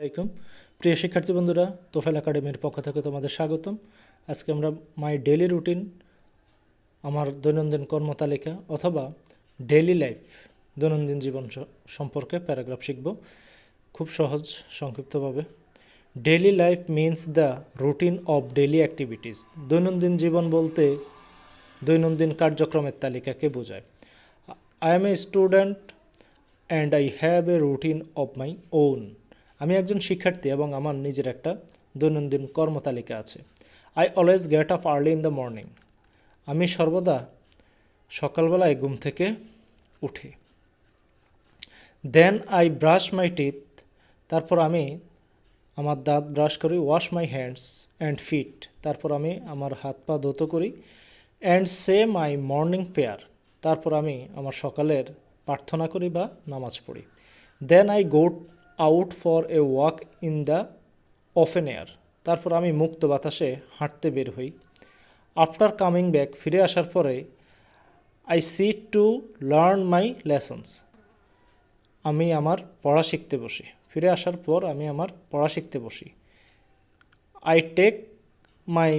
আলাইকুম। প্রিয় শিক্ষার্থী বন্ধুরা তোফেল একাডেমির পক্ষ থেকে তোমাদের স্বাগতম। আজকে আমরা মাই ডেলি রুটিন, আমার দৈনন্দিন কর্মতালিকা অথবা ডেইলি লাইফ, দৈনন্দিন জীবন সম্পর্কে প্যারাগ্রাফ শিখব। খুব সহজ, সংক্ষিপ্তভাবে। Daily life means the routine of daily activities দৈনন্দিন জীবন বলতে দৈনন্দিন কার্যক্রমের তালিকাকে বোঝায়। I am a student and I have a routine of my own আমি একজন শিক্ষার্থী এবং আমার নিজের একটা দৈনন্দিন কর্মতালিকা আছে। I always get up early in the morning আমি সর্বদা সকালবেলায় ঘুম থেকে উঠি। Then I brush my teeth তারপর আমি আমার দাঁত ব্রাশ করি wash my hands and feet তারপর আমি আমার হাত পা ধুতো করি and say my morning prayer তারপর আমি আমার সকালের প্রার্থনা করি বা নামাজ পড়ি। Then I go out for a walk in the open air তারপর আমি মুক্ত বাতাসে হাঁটতে বের হই। আফটার কামিং ব্যাক ফিরে আসার পরে I sit to learn my lessons আমি আমার পড়া শিখতে বসি। ফিরে আসার পর আমি আমার পড়া শিখতে বসি। I take my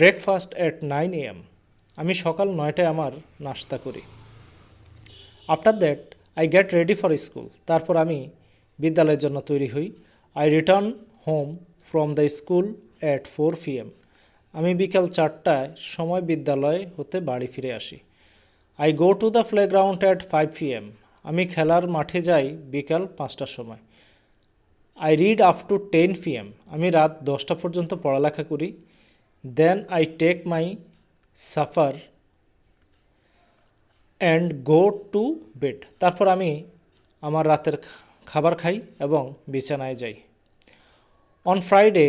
breakfast at nine M আমি সকাল নয়টায় আমার নাস্তা করি। After that I get ready for school তারপর আমি বিদ্যালয়ের জন্য তৈরি হই। I return home from the school at four P M আমি বিকাল চারটায় সময় বিদ্যালয় হতে বাড়ি ফিরে আসি। I go to the playground at five P M আমি খেলার মাঠে যাই বিকাল পাঁচটার সময়। I read up to ten P M আমি রাত দশটা পর্যন্ত পড়ালেখা করি। Then I take my supper and go to bed তারপর আমি আমার রাতের খাবার খাই এবং বিছানায় যাই। On Friday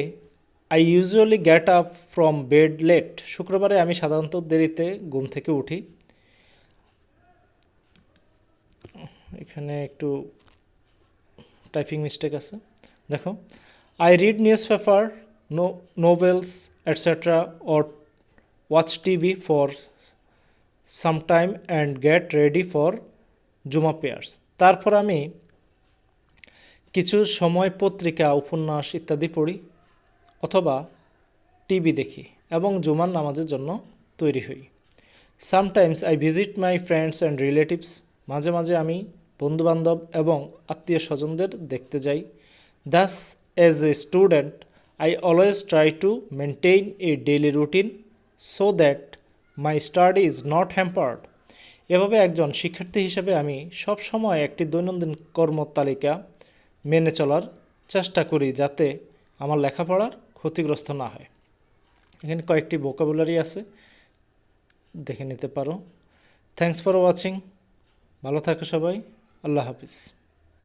I usually get up from bed late শুক্রবারে আমি সাধারণত দেরিতে ঘুম থেকে উঠি। এখানে একটু টাইপিং মিস্টেক আছে। দেখো I read newspaper no novels etcetera or watch TV for some time and get ready for Jumma prayers তারপর আমি কিছু সময় পত্রিকা, উপন্যাস ইত্যাদি পড়ি অথবা টিভি দেখি এবং জুমার নামাজের জন্য তৈরি হই। Sometimes I visit my friends and relatives মাঝে মাঝে আমি বন্ধুবান্ধব এবং আত্মীয় স্বজনদের দেখতে যাই। Thus as a student I always try to maintain a daily routine so that my study is not hampered এভাবে একজন শিক্ষার্থী হিসেবে আমি সব সময় একটি দৈনন্দিন কর্ম তালিকা মেনে চলার চেষ্টা করি যাতে আমার লেখাপড়ার ক্ষতিগ্রস্ত না হয়। এখানে কয়েকটি ভোকাবুলারি আছে, দেখে নিতে পারো। থ্যাংকস ফর ওয়াচিং ভালো থাকো সবাই। আল্লাহ হাফিজ।